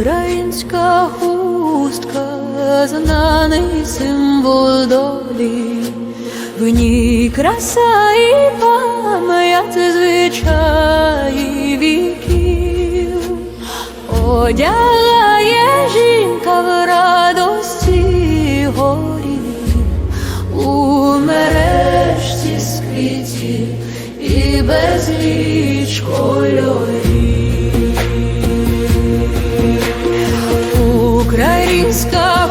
Українська хустка, знаний символ долі, в ній краса і пам'ять звичаї віків, одягає жінка в радості горі, у Українська хустка,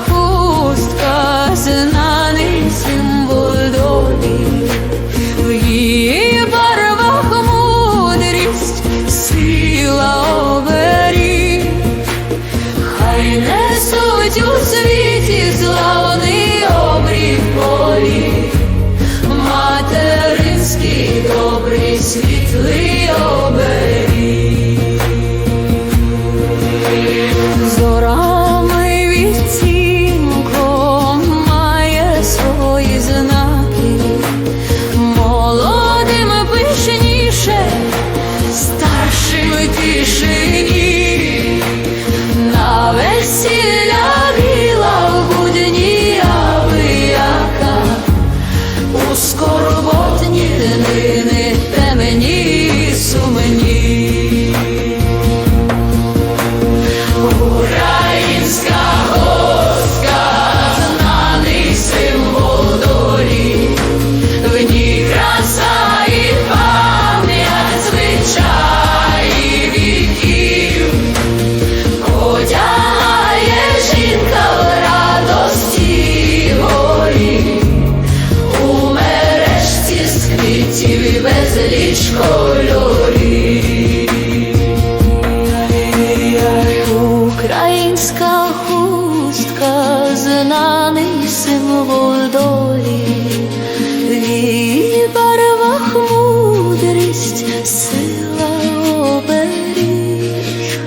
безліч кольорів. Українська хустка, знаний символ долі, в її барвах мудрість, сила оберіг,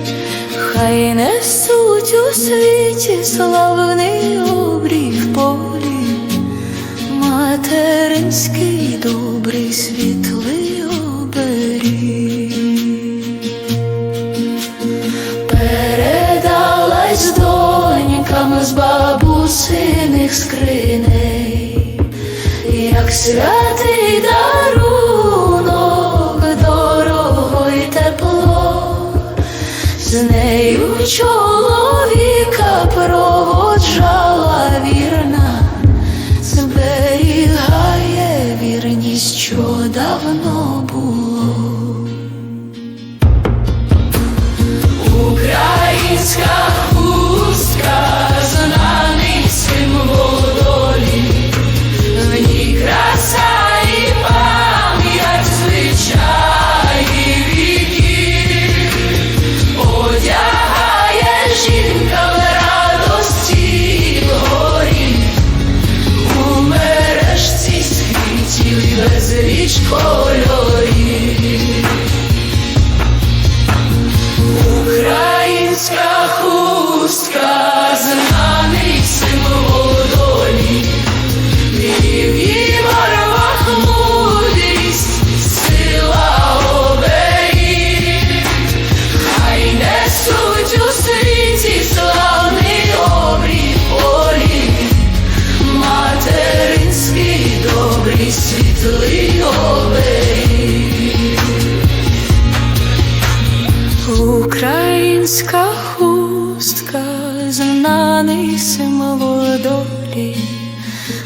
хай несуть у світі славний обрій в полі, материнський добрий світлий святий дарунок, дорого й тепло, з нею чоловіка хустка, знаний символ долі, і в її мудрість, сила оберіг, хай несуть у світі славний обрій полі, материнський добрий світлий оберіг. Українська долі,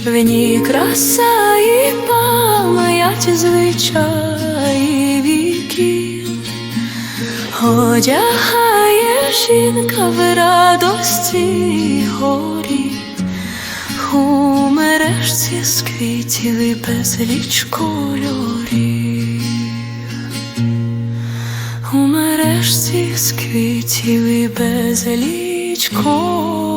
в ній краса і пам'ять звичаї віків, одягає жінка в радості горі, у мережці з квітів і безліч кольорів. У мережці з квітів і безліч кольорів.